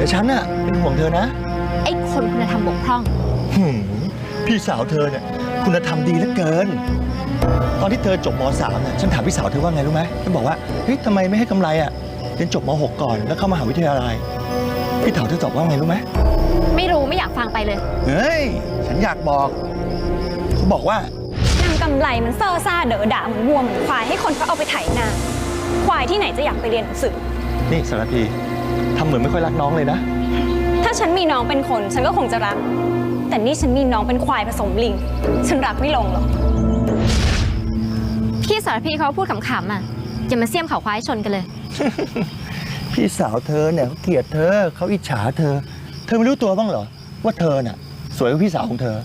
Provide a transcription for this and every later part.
แต่ฉันน่ะเป็นห่วงเธอนะ ไอ้คนคุณธรรมบกพร่อง หืมพี่สาวเธอเนี่ยคุณธรรมดีเหลือเกิน ตอนที่เธอจบม .3 เนี่ยฉันถามพี่สาวเธอว่าไงรู้ไหมฉันบอกว่าเฮ้ยทำไมไม่ให้กำไรอะเรียนจบม .6 ก่อนแล้วเข้ามหาวิทยาลัยพี่ถามเธอตอบว่าไงรู้ไหมไม่รู้ไม่อยากฟังไปเลยเฮ้ยฉันอยากบอกเขาบอกว่านางกำไรมันเซ่อซ่าเด๋อด่าเหมือนวัวเหมือนควายให้คนเขาเอาไปไถนาควายที่ไหนจะอยากไปเรียนหนังสือนี่สารพี ทำเหมือนไม่ค่อยรักน้องเลยนะ ถ้าฉันมีน้องเป็นคน ฉันก็คงจะรัก แต่นี่ฉันมีน้องเป็นควายผสมลิง ฉันรักไม่ลงหรอก พี่สารพีเขาพูดขำๆอะอย่ามาเสียมเขาควายชนกันเลย พี่สาวเธอเนี่ยเขาเกลียดเธอเขาอิจฉาเธอ เธอไม่รู้ตัวบ้างเหรอ ว่าเธอน่ะ สวยกว่าพี่สาวของเธอ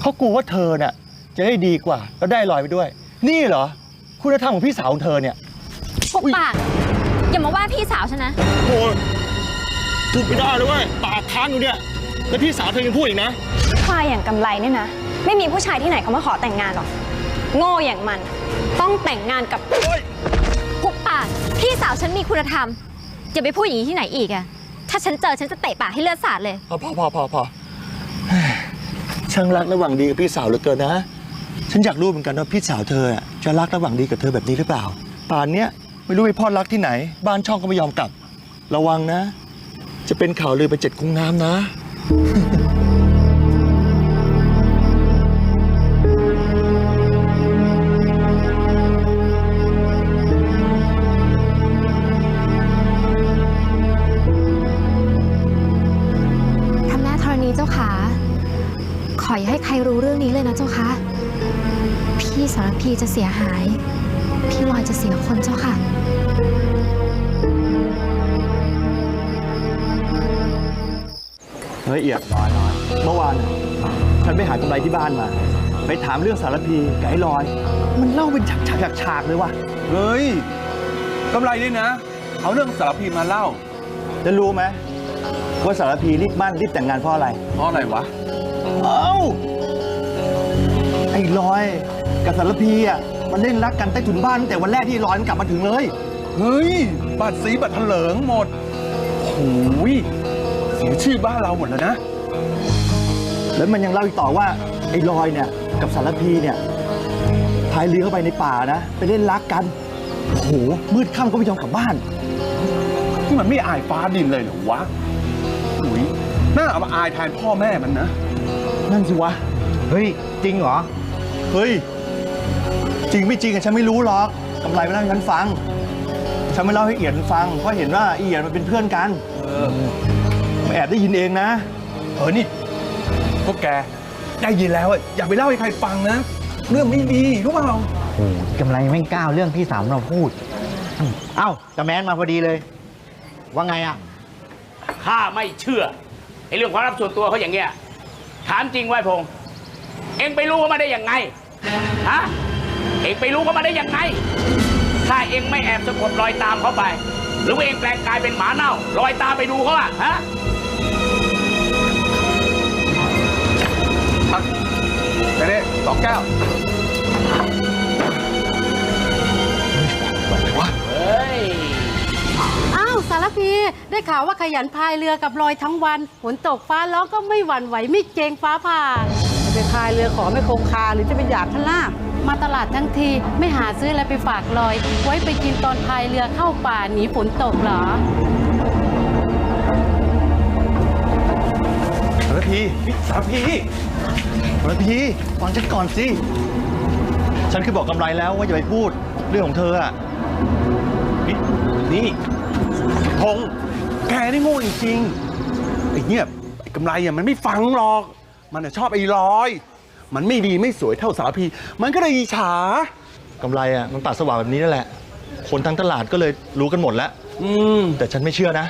เขากลัวว่าเธอน่ะ จะได้ดีกว่าแล้วได้ลอยไปด้วย นี่เหรอ คุณธรรมของพี่สาวของเธอเนี่ยพวกปาก อย่ามาว่าพี่สาวฉันนะ โอ้ยพูดไม่ได้เลยเว้ยปากค้างอยู่เนี่ย แล้วพี่สาวเธอยังพูดอีกนะ ควายอย่างกำไรเนี่ยนะ ไม่มีผู้ชายที่ไหนเขามาขอแต่งงานหรอก โง่อย่างมัน ต้องแต่งงานกับพวกปากพี่สาวฉันมีคุณธรรม อย่าไปพูดอย่างนี้ที่ไหนอีกอะถ้าฉันเจอฉันจะเตะปากให้เลือดสาดเลย พอพอพอพอพอเฮ้ยช่างรักระหว่างดีกับพี่สาวเหลือเกินนะ ฉันอยากรู้เหมือนกันว่าพี่สาวเธออะจะรักระหว่างดีกับเธอแบบนี้หรือเปล่า ป่านเนี้ย ไม่รู้ไปพอดรักที่ไหน บ้านช่องก็ไม่ยอมกลับ ระวังนะ จะเป็นข่าวลือไปเจ็ดคุ้งน้ำนะพระแม่ธรณีเจ้าขาขออย่าให้ใครรู้เรื่องนี้เลยนะเจ้าคะ พี่สารพีจะเสียหาย พี่ลอยจะเสียคนเจ้าค่ะเฮ้ยเอียดน้อยน้อยเมื่อวานน่ะฉันไปหากำไรที่บ้านมา ไปถามเรื่องสารพีกับไอ้ลอย มันเล่าเป็นฉากฉากฉากๆเลยว่ะเฮ้ยกำไรนี่นะ เอาเรื่องสารพีมาเล่าจะรู้ไหมว่าสารพีรีบมั่นรีบแต่งงานเพราะอะไร เพราะอะไรวะ เอ้า ไอ้ลอยกับสารพีอะ มันเล่นรักกันใต้ถุนบ้านตั้งแต่วันแรกที่ลอยมันกลับมาถึงเลย เฮ้ย บัตรสีบัตรเถลิงหมดโอ้ยเสียชื่อบ้านเราหมดแล้วนะ แล้วมันยังเล่าอีกต่อว่าไอ้ลอยเนี่ยกับสารพีเนี่ยพายเรือเข้าไปในป่านะ ไปเล่นรักกันโอ้โหมืดค่ำก็ไม่ยอมกลับบ้านที่มันไม่อายฟ้าดินเลยเหรอวะอุ้ยน่าเอามาอายแทนพ่อแม่มันนะ นั่นสิวะ เฮ้ย จริงเหรอ เฮ้ย จริงไม่จริงอะฉันไม่รู้หรอกกำไรมาเล่าให้ฉันฟัง ฉันไม่เล่าให้เอียดมันฟัง เพราะเห็นว่าเอียดมันเป็นเพื่อนกันเออมาแอบได้ยินเองนะเออนี่พวกแกได้ยินแล้วอะอย่าไปเล่าให้ใครฟังนะ เรื่องไม่ดีรู้เปล่า โอ้กำไรแม่งก้าวเรื่องพี่สามเราพูด เอ้าตาแมนมาพอดีเลย ว่าไงอะ ข้าไม่เชื่อไอ้เรื่องความลับส่วนตัวเขาอย่างเงี้ยถามจริงไว้พงษ์เอ็งไปรู้เขามาได้ยังไงฮะ เอ็งไปรู้เขามาได้ยังไง ถ้าเอ็งไม่แอบสะกดรอยตามเขาไป หรือว่าเอ็งแปลงกายเป็นหมาเน่ารอยตามไปดูเขาอะฮะแค่นี้สองแก้วเฮ้ย อ้าวสารพีได้ข่าวว่าขยันพายเรือกับลอยทั้งวันฝนตกฟ้าร้องก็ไม่หวั่นไหวไม่เกรงฟ้าผ่าจะไปพายเรือขอไม่คงคาหรือจะไปหยาดข้างล่าง มาตลาดทั้งทีไม่หาซื้ออะไรไปฝากลอย ไว้ไปกินตอนพายเรือเข้าป่าหนีฝนตกเหรอสารพีสารพีสารพีฟังฉันก่อนสิ ฉันคือบอกกำไรแล้วว่าอย่าไปพูดเรื่องของเธออะนี่นี่พงแกนี่โง่จริงๆไอ้เนี่ยไอ้กำไรอะมันไม่ฟังหรอก มันน่ะชอบไอ้ลอย มันไม่ดีไม่สวยเท่าสารพี มันก็เลยอิจฉากำไรอะมันปากสว่างแบบนี้นั่นแหละ คนทั้งตลาดก็เลยรู้กันหมดแล้ว อืม แต่ฉันไม่เชื่อนะ